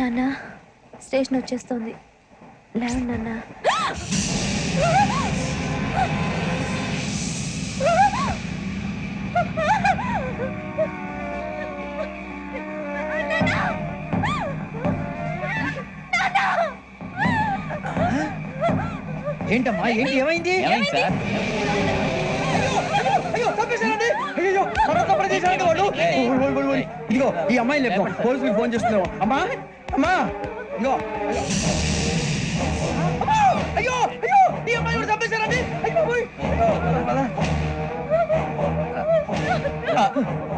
నాన్న స్టేషన్ వచ్చేస్తుంది. లేవండి నాన్న. ఏంటమ్మా? ఏంటి ఏమైంది? ఏమైంది సార్. ఇదిగో ఈ అమ్మాయిని లేపు. పోలీసులకు ఫోన్ చేస్తున్నావు. అమ్మా అమ్మా! ఇదిగో అయ్యో. అయ్యో! ఈ అమ్మాయి కూడా చంపేశారండి అయ్యో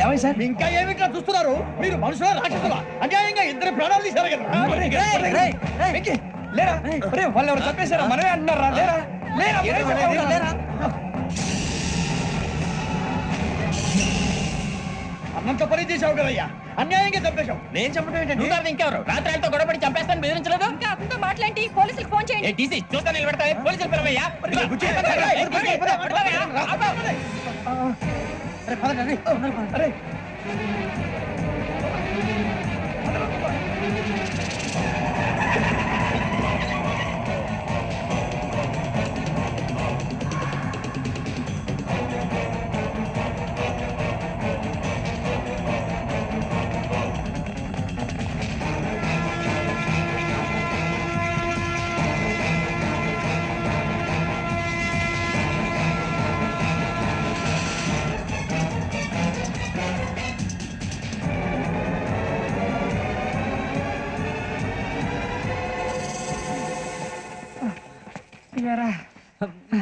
ఏమైంది సార్? ఇంకా ఏమి ఇట్లా చూస్తున్నారు? మీరు మనుషుల రాక్షసులా? అన్యాయంగా ఇద్దరు ప్రాణాలు తీశారు కదా? లేరా? వాళ్ళు ఎవరు చంపేశారా మనమే అంటున్నారా? లేరా? లేరా? అన్నంత పని చేసావు కదయ్యా అన్యాయంగా చంపేశావు నేను చంపడం నువ్వు కాదు ఇంకెవరు రాత్రి వాళ్ళతో గొడవపడి చంపేస్తాను బెదిరించలేదు ఇంకా అతనితో మాట్లాడి పోలీసులకు ఫోన్ చేయండి ఏ టీసీ చూస్తా నిలబెడతా పోలీసులు పిలవయ్యా అరే పదండి, అరే,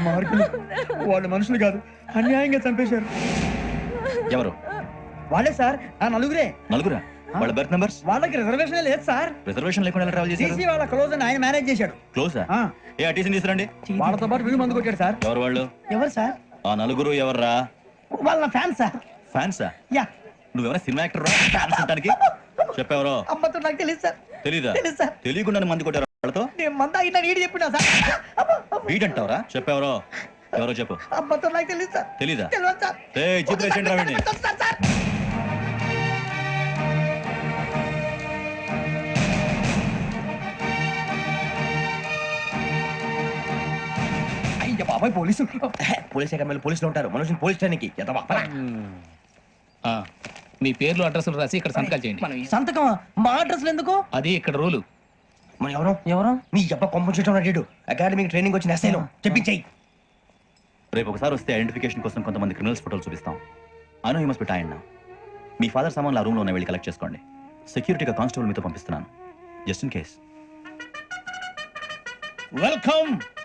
దుర్మార్గులు వాళ్ళు మనుషులు కాదు. అన్యాయంగా చంపేశారు. ఎవరు? వాళ్ళే సార్. ఆ నలుగురే. నలుగురా? వాళ్ళ బర్త్ నంబర్స్ వాళ్ళకి రిజర్వేషన్ లేదు సార్. రిజర్వేషన్ లేకుండా ఎలా ట్రావెల్ చేశారు? టీసీ వాళ్ళ క్లోజ్ అని ఆయన మేనేజ్ చేశాడు. క్లోజా ఆ, ఏ టీసీని తీసుకురండి. వాళ్ళతో పాటు వీళ్ళు మందు కొట్టాడు సార్. ఎవరు వాళ్ళు? ఎవరు సార్? ఆ నలుగురు ఎవర్రా? వాళ్ళ ఫ్యాన్ సార్. ఫ్యాన్సా యా. నువ్వెవరా సినిమా యాక్టర్ రా? ఫ్యాన్స్ అంటానికి చెప్పెవరో? అమ్మతో నాకు తెలియదు సార్. తెలీదా? తెలీదు సార్. తెలియకుండా మంది కొట్టారు. నేను మంద అయినా నీడి చెప్పినా సార్. వీడంటావరా? చెప్పెవరో? ఎవరో చెప్పు. అమ్మతో నాకు తెలియదు సార్. తెలీదా? తెలియదు సార్. ఏ చిత్ర వేసేయండి రా వీడిని. Sir, sir. అయ్య బాబాయ్ పోలీసు పోలీస్ అకాడమీలో పోలీసులు ఉంటారు. మనుషులు పోలీస్ ఆ, మీ పేర్లు అడ్రస్లు రాసి ఇక్కడ సంతకాలు చేయండి. సంతకం మా అడ్రస్లు ఎందుకు? అది ఇక్కడ రూలు. మనం ఎవరు? ఎవరు? నీ అబ్బా పంపించడం అడిగాడు అకాడమిక్ ట్రైనింగ్ వచ్చిన ఎస్ఐలో చెప్పించాయి. రేపు ఒకసారి వస్తే ఐడెంటిఫికేషన్ కోసం కొంతమంది క్రిమినల్స్ ఫోటోలు చూపిస్తాం. I know you must be tired me father సామాన్లు ఆ రూమ్లో ఉన్న వెళ్ళి కలెక్ట్ చేసుకోండి. సెక్యూరిటీగా కానిస్టేబుల్ మీతో పంపిస్తున్నాను. Just in case. Welcome.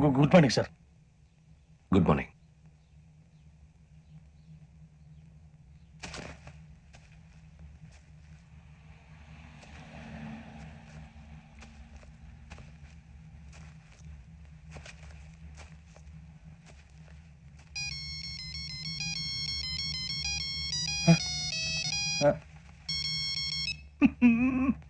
Good morning sir good morning ఏంటి